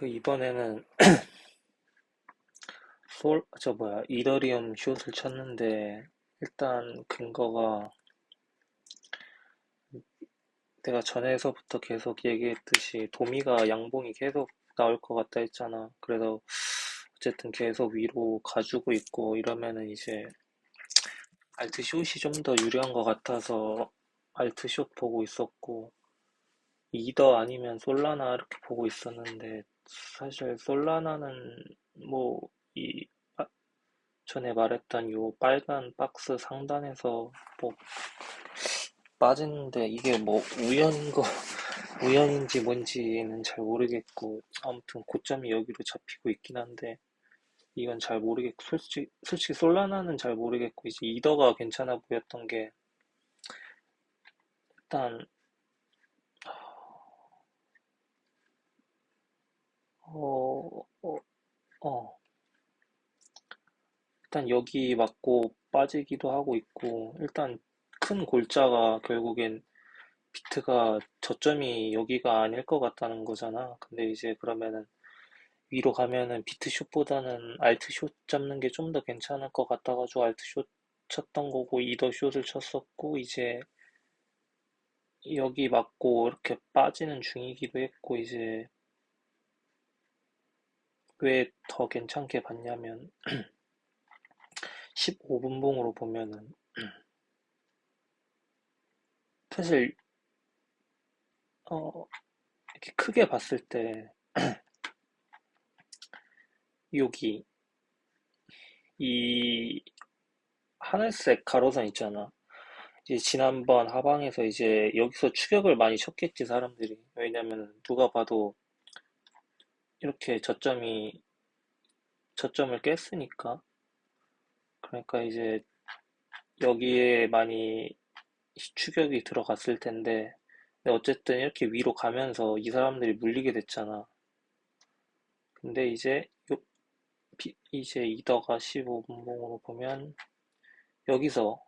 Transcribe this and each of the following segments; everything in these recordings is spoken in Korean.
그 이번에는 솔, 저 뭐야, 이더리움 숏을 쳤는데, 일단 근거가 내가 전에서부터 계속 얘기했듯이 도미가 양봉이 계속 나올 것 같다 했잖아. 그래서 어쨌든 계속 위로 가지고 있고 이러면은 이제 알트 숏이 좀 더 유리한 것 같아서 알트 숏 보고 있었고, 이더 아니면 솔라나 이렇게 보고 있었는데, 사실 솔라나는 뭐, 이, 아, 전에 말했던 요 빨간 박스 상단에서 뭐, 빠지는데, 이게 뭐, 우연인 거, 우연인지 뭔지는 잘 모르겠고, 아무튼 고점이 여기로 잡히고 있긴 한데, 이건 잘 모르겠고, 솔직히, 솔직히 솔라나는 잘 모르겠고, 이제 이더가 괜찮아 보였던 게, 일단, 어, 어, 어. 일단 여기 맞고 빠지기도 하고 있고, 일단 큰 골자가 결국엔 비트가 저점이 여기가 아닐 것 같다는 거잖아. 근데 이제 그러면은 위로 가면은 비트숏보다는 알트숏 잡는 게 좀 더 괜찮을 것 같아가지고 알트숏 쳤던 거고, 이더숏을 쳤었고, 이제 여기 맞고 이렇게 빠지는 중이기도 했고, 이제 왜 더 괜찮게 봤냐면, 15분봉으로 보면은, 사실, 어, 이렇게 크게 봤을 때, 여기, 이 하늘색 가로선 있잖아. 이제 지난번 하방에서 이제 여기서 추격을 많이 쳤겠지, 사람들이. 왜냐면 누가 봐도 이렇게 저점이, 저점을 깼으니까. 그러니까 이제 여기에 많이 추격이 들어갔을 텐데, 근데 어쨌든 이렇게 위로 가면서 이 사람들이 물리게 됐잖아. 근데 이제 이제 이더가 15분봉으로 보면 여기서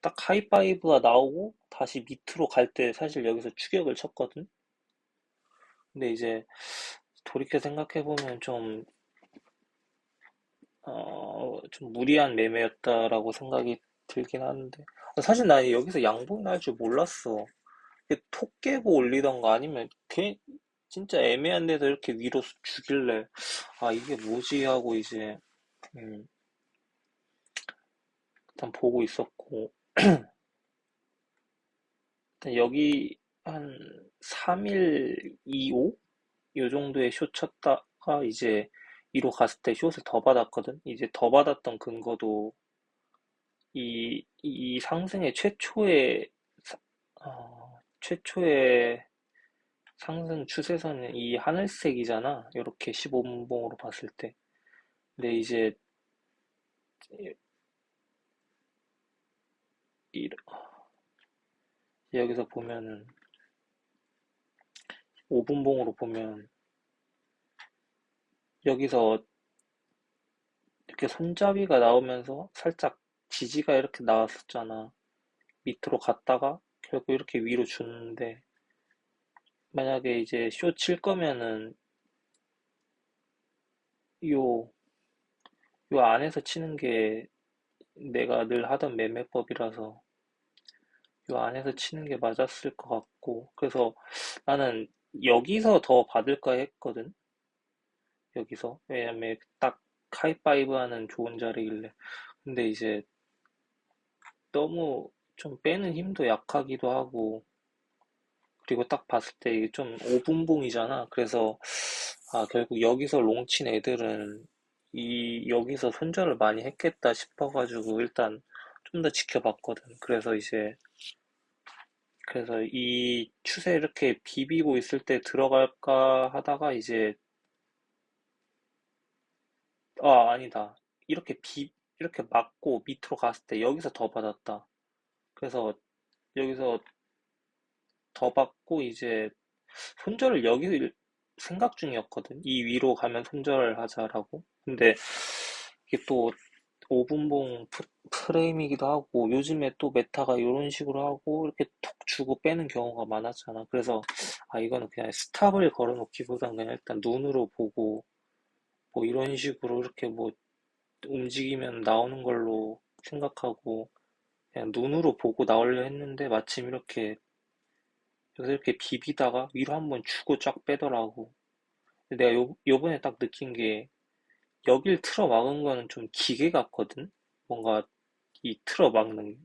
딱 하이파이브가 나오고 다시 밑으로 갈 때 사실 여기서 추격을 쳤거든. 근데 이제 돌이켜 생각해보면 좀, 어, 좀 무리한 매매였다라고 생각이 들긴 하는데. 사실 나 여기서 양봉이 날 줄 몰랐어. 톡 깨고 올리던가 아니면 괜 진짜 애매한 데서 이렇게 위로 주길래 아 이게 뭐지 하고 이제 음, 일단 보고 있었고 여기 한 3일 2호 요 정도의 숏 쳤다가 이제 위로 갔을 때 숏을 더 받았거든 이제 더 받았던 근거도 이, 이 상승의 최초의 사- 어, 최초의 상승 추세선은 이 하늘색이잖아. 이렇게 15분봉으로 봤을 때. 근데 이제 이- 여기서 보면은 5분봉으로 보면 여기서 이렇게 손잡이가 나오면서 살짝 지지가 이렇게 나왔었잖아. 밑으로 갔다가 결국 이렇게 위로 주는데 만약에 이제 쇼 칠 거면은 요, 요 안에서 치는 게 내가 늘 하던 매매법이라서 요 안에서 치는 게 맞았을 것 같고 그래서 나는 여기서 더 받을까 했거든. 여기서? 왜냐면 딱 하이파이브 하는 좋은 자리길래. 근데 이제 너무 좀 빼는 힘도 약하기도 하고 그리고 딱 봤을 때 이게 좀 오분봉이잖아. 그래서 아 결국 여기서 롱친 애들은 이 여기서 손절을 많이 했겠다 싶어가지고 일단 좀 더 지켜봤거든. 그래서 이제 그래서 이 추세 이렇게 비비고 있을 때 들어갈까 하다가 이제 아 아니다. 이렇게 비 이렇게 맞고 밑으로 갔을 때 여기서 더 받았다. 그래서 여기서 더 받고 이제 손절을 여기 생각 중이었거든. 이 위로 가면 손절을 하자라고. 근데 이게 또 5분봉 프레임이기도 하고 요즘에 또 메타가 이런 식으로 하고 이렇게 톡 주고 빼는 경우가 많았잖아. 그래서 아 이거는 그냥 스탑을 걸어놓기보단 그냥 일단 눈으로 보고 뭐 이런 식으로 이렇게 뭐 움직이면 나오는 걸로 생각하고 그냥 눈으로 보고 나오려 했는데 마침 이렇게 여기서 이렇게 비비다가 위로 한번 주고 쫙 빼더라고. 내가 요, 요번에 딱 느낀 게 여길 틀어 막은 거는 좀 기계 같거든? 뭔가 이 틀어 막는. 게.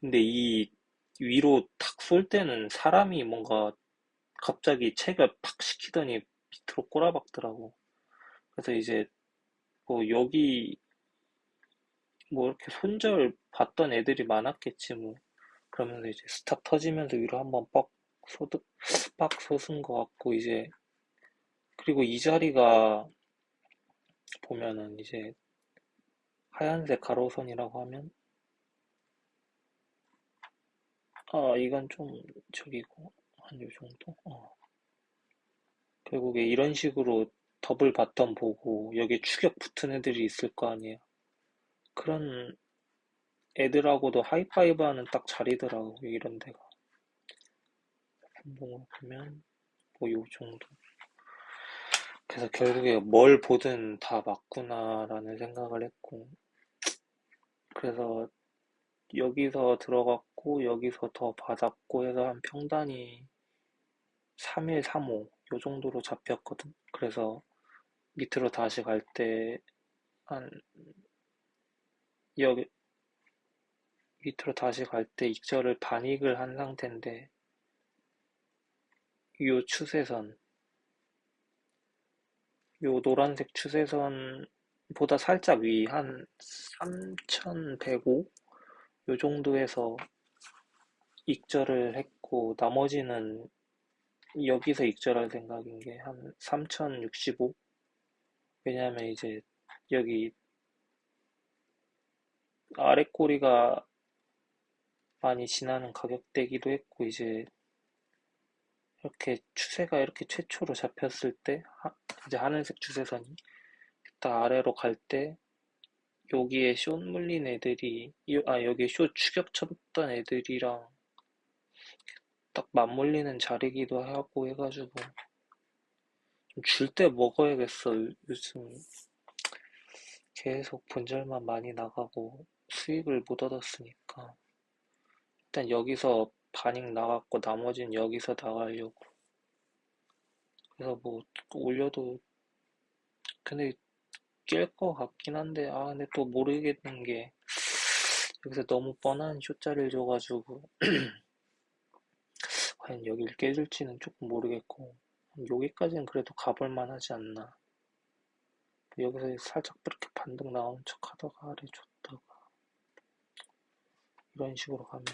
근데 이 위로 탁 쏠 때는 사람이 뭔가 갑자기 체결 팍 시키더니 밑으로 꼬라박더라고. 그래서 이제 뭐 여기 뭐 이렇게 손절 봤던 애들이 많았겠지 뭐. 그러면서 이제 스탑 터지면서 위로 한번 뻑 쏘듯 빡 쏘은 것 같고 이제 그리고 이 자리가 보면은 이제 하얀색 가로선이라고 하면 아 이건 좀 저기고 한 요 정도? 어. 결국에 이런 식으로 더블 바텀 보고 여기에 추격 붙은 애들이 있을 거 아니에요. 그런 애들하고도 하이파이브 하는 딱 자리더라고 이런 데가. 분봉을 보면 뭐 요 정도. 그래서 결국에 뭘 보든 다 맞구나라는 생각을 했고, 그래서 여기서 들어갔고, 여기서 더 받았고 해서 한 평단이 3일 3호 요 정도로 잡혔거든. 그래서 밑으로 다시 갈 때, 한, 여기, 밑으로 다시 갈 때 익절을 반익을 한 상태인데, 요 추세선, 요 노란색 추세선보다 살짝 위, 한 3105? 요 정도에서 익절을 했고, 나머지는 여기서 익절할 생각인 게 한 3065? 왜냐면 이제 여기 아래 꼬리가 많이 지나는 가격대기도 했고, 이제 이렇게 추세가 이렇게 최초로 잡혔을 때 이제 하늘색 추세선이 딱 아래로 갈 때 여기에 숏 물린 애들이 아 여기에 숏 추격 쳤던 애들이랑 딱 맞물리는 자리기도 하고 해가지고 좀줄때 먹어야겠어 요즘. 계속 본절만 많이 나가고 수익을 못 얻었으니까. 일단 여기서 반익 나갔고 나머지는 여기서 나가려고. 그래서 뭐 올려도 근데 깰 것 같긴 한데 아 근데 또 모르겠는 게 여기서 너무 뻔한 쇼자를 줘가지고 과연 여길 깨줄지는 조금 모르겠고 여기까지는 그래도 가볼만 하지 않나. 여기서 살짝 이렇게 반등 나오는 척 하다가 아래 줬다가 이런 식으로 가면.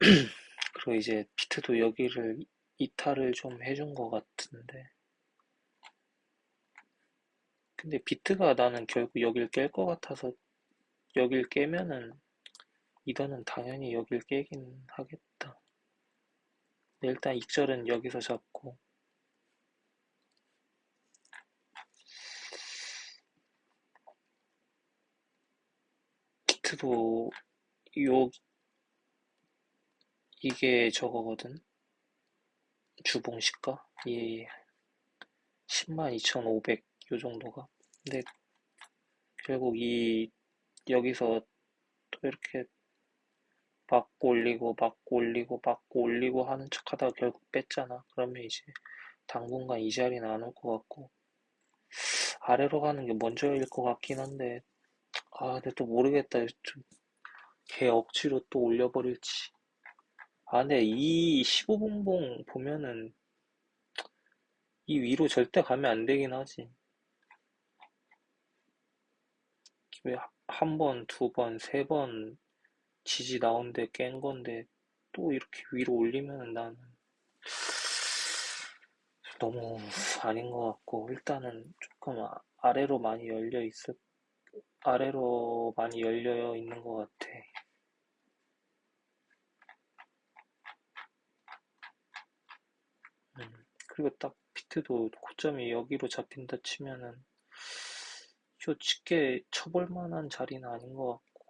그리고 이제 비트도 여기를 이탈을 좀 해준 것 같은데 근데 비트가 나는 결국 여길 깰 것 같아서 여길 깨면은 이더는 당연히 여길 깨긴 하겠다 일단 익절은 여기서 잡고 비트도 요 이게 저거거든. 주봉시가? 예, 102,500, 요 정도가. 근데 결국 이, 여기서 또 이렇게 막고 올리고, 막고 올리고, 막고 올리고 하는 척 하다가 결국 뺐잖아. 그러면 이제 당분간 이 자리는 안 올 것 같고, 아래로 가는 게 먼저일 것 같긴 한데, 아, 근데 또 모르겠다. 좀, 개 억지로 또 올려버릴지. 아, 근데 이 15봉봉 보면은 이 위로 절대 가면 안 되긴 하지. 한 번, 두 번, 세 번 지지 나온데 깬 건데 또 이렇게 위로 올리면 나는 너무 아닌 것 같고 일단은 조금 아- 아래로 많이 열려 있을 아래로 많이 열려 있는 것 같아. 음, 그리고 딱 비트도 고점이 여기로 잡힌다 치면은 쉽게 쳐볼 만한 자리는 아닌 것 같고.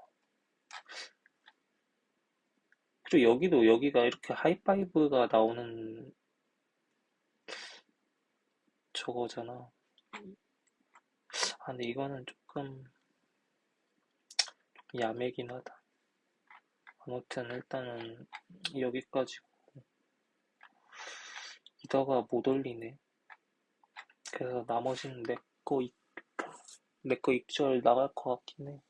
그리고 여기도 여기가 이렇게 하이파이브가 나오는 저거잖아. 아, 근데 이거는 조금 야매긴 하다. 아무튼 일단은 여기까지고. 이다가 못 올리네. 그래서 나머지는 내 거 내 거 입절 나갈 것 같긴 해.